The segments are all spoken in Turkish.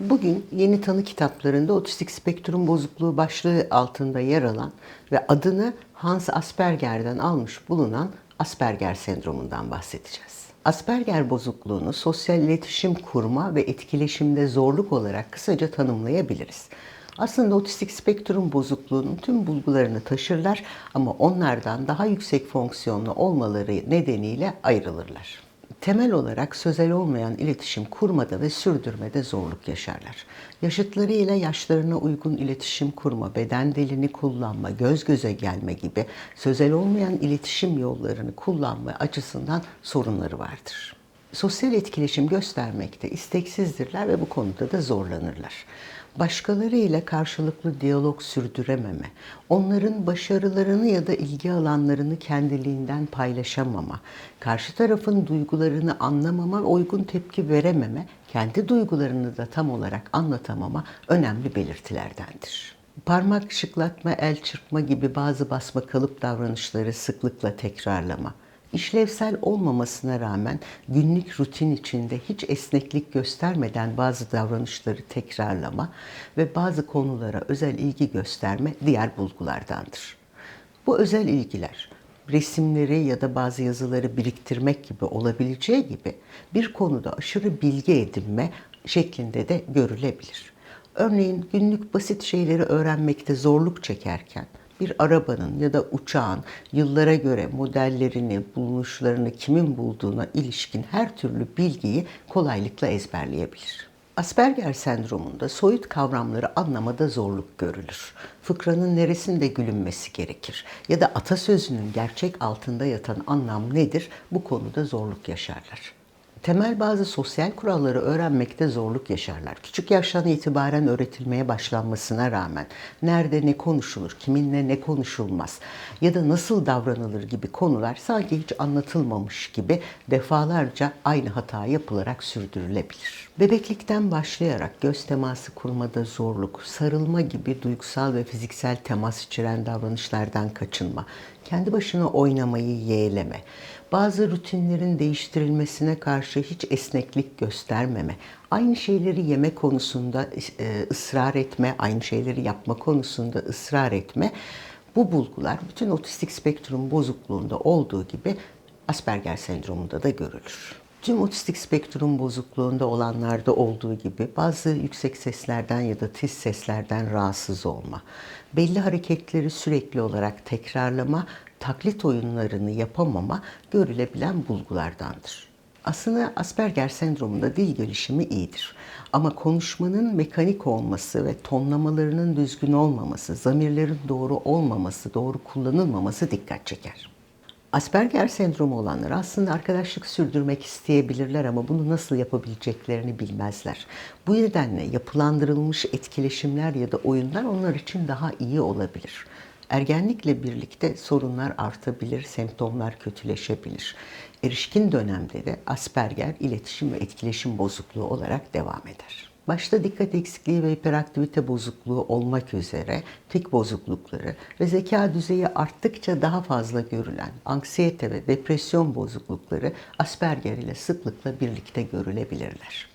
Bugün yeni tanı kitaplarında otistik spektrum bozukluğu başlığı altında yer alan ve adını Hans Asperger'den almış bulunan Asperger sendromundan bahsedeceğiz. Asperger bozukluğunu sosyal iletişim kurma ve etkileşimde zorluk olarak kısaca tanımlayabiliriz. Aslında otistik spektrum bozukluğunun tüm bulgularını taşırlar ama onlardan daha yüksek fonksiyonlu olmaları nedeniyle ayrılırlar. Temel olarak sözel olmayan iletişim kurmada ve sürdürmede zorluk yaşarlar. Yaşıtları ile yaşlarına uygun iletişim kurma, beden dilini kullanma, göz göze gelme gibi sözel olmayan iletişim yollarını kullanma açısından sorunları vardır. Sosyal etkileşim göstermekte isteksizdirler ve bu konuda da zorlanırlar başkaları ile karşılıklı diyalog sürdürememe, onların başarılarını ya da ilgi alanlarını kendiliğinden paylaşamama, karşı tarafın duygularını anlamama uygun tepki verememe, kendi duygularını da tam olarak anlatamama önemli belirtilerdendir. Parmak şıklatma, el çırpma gibi bazı basma kalıp davranışları sıklıkla tekrarlama, İşlevsel olmamasına rağmen günlük rutin içinde hiç esneklik göstermeden bazı davranışları tekrarlama ve bazı konulara özel ilgi gösterme diğer bulgulardandır. Bu özel ilgiler resimleri ya da bazı yazıları biriktirmek gibi olabileceği gibi bir konuda aşırı bilgi edinme şeklinde de görülebilir. Örneğin günlük basit şeyleri öğrenmekte zorluk çekerken bir arabanın ya da uçağın yıllara göre modellerini, bulunuşlarını kimin bulduğuna ilişkin her türlü bilgiyi kolaylıkla ezberleyebilir. Asperger sendromunda soyut kavramları anlamada zorluk görülür. Fıkranın neresinde gülünmesi gerekir ya da atasözünün gerçek altında yatan anlam nedir bu konuda zorluk yaşarlar temel bazı sosyal kuralları öğrenmekte zorluk yaşarlar. Küçük yaştan itibaren öğretilmeye başlanmasına rağmen nerede ne konuşulur, kiminle ne konuşulmaz ya da nasıl davranılır gibi konular sanki hiç anlatılmamış gibi defalarca aynı hata yapılarak sürdürülebilir. Bebeklikten başlayarak göz teması kurmada zorluk, sarılma gibi duygusal ve fiziksel temas içeren davranışlardan kaçınma, kendi başına oynamayı yeğleme, bazı rutinlerin değiştirilmesine karşı hiç esneklik göstermeme, aynı şeyleri yeme konusunda e, ısrar etme, aynı şeyleri yapma konusunda ısrar etme bu bulgular bütün otistik spektrum bozukluğunda olduğu gibi Asperger sendromunda da görülür. Tüm otistik spektrum bozukluğunda olanlarda olduğu gibi bazı yüksek seslerden ya da tiz seslerden rahatsız olma, belli hareketleri sürekli olarak tekrarlama taklit oyunlarını yapamama görülebilen bulgulardandır. Aslında Asperger sendromunda dil gelişimi iyidir. Ama konuşmanın mekanik olması ve tonlamalarının düzgün olmaması, zamirlerin doğru olmaması, doğru kullanılmaması dikkat çeker. Asperger sendromu olanlar aslında arkadaşlık sürdürmek isteyebilirler ama bunu nasıl yapabileceklerini bilmezler. Bu nedenle yapılandırılmış etkileşimler ya da oyunlar onlar için daha iyi olabilir. Ergenlikle birlikte sorunlar artabilir, semptomlar kötüleşebilir. Erişkin dönemde de Asperger iletişim ve etkileşim bozukluğu olarak devam eder. Başta dikkat eksikliği ve hiperaktivite bozukluğu olmak üzere tik bozuklukları ve zeka düzeyi arttıkça daha fazla görülen anksiyete ve depresyon bozuklukları Asperger ile sıklıkla birlikte görülebilirler.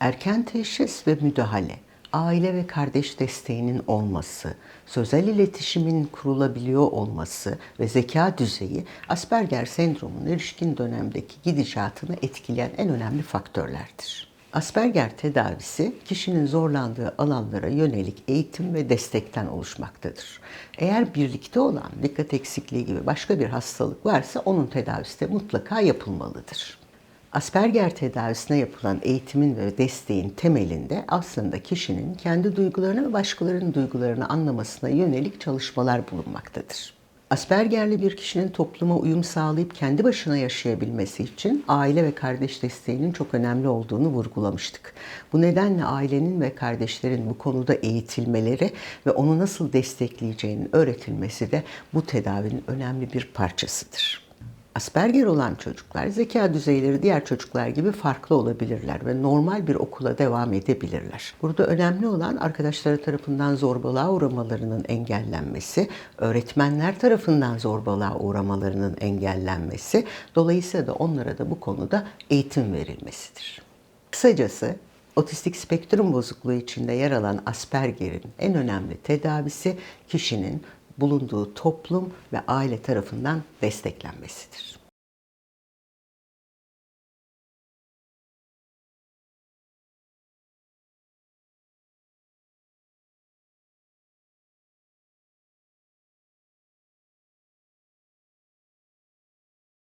Erken teşhis ve müdahale aile ve kardeş desteğinin olması, sözel iletişimin kurulabiliyor olması ve zeka düzeyi Asperger sendromunun erişkin dönemdeki gidişatını etkileyen en önemli faktörlerdir. Asperger tedavisi kişinin zorlandığı alanlara yönelik eğitim ve destekten oluşmaktadır. Eğer birlikte olan dikkat eksikliği gibi başka bir hastalık varsa onun tedavisi de mutlaka yapılmalıdır. Asperger tedavisine yapılan eğitimin ve desteğin temelinde aslında kişinin kendi duygularını ve başkalarının duygularını anlamasına yönelik çalışmalar bulunmaktadır. Aspergerli bir kişinin topluma uyum sağlayıp kendi başına yaşayabilmesi için aile ve kardeş desteğinin çok önemli olduğunu vurgulamıştık. Bu nedenle ailenin ve kardeşlerin bu konuda eğitilmeleri ve onu nasıl destekleyeceğinin öğretilmesi de bu tedavinin önemli bir parçasıdır. Asperger olan çocuklar zeka düzeyleri diğer çocuklar gibi farklı olabilirler ve normal bir okula devam edebilirler. Burada önemli olan arkadaşları tarafından zorbalığa uğramalarının engellenmesi, öğretmenler tarafından zorbalığa uğramalarının engellenmesi, dolayısıyla da onlara da bu konuda eğitim verilmesidir. Kısacası Otistik spektrum bozukluğu içinde yer alan Asperger'in en önemli tedavisi kişinin bulunduğu toplum ve aile tarafından desteklenmesidir.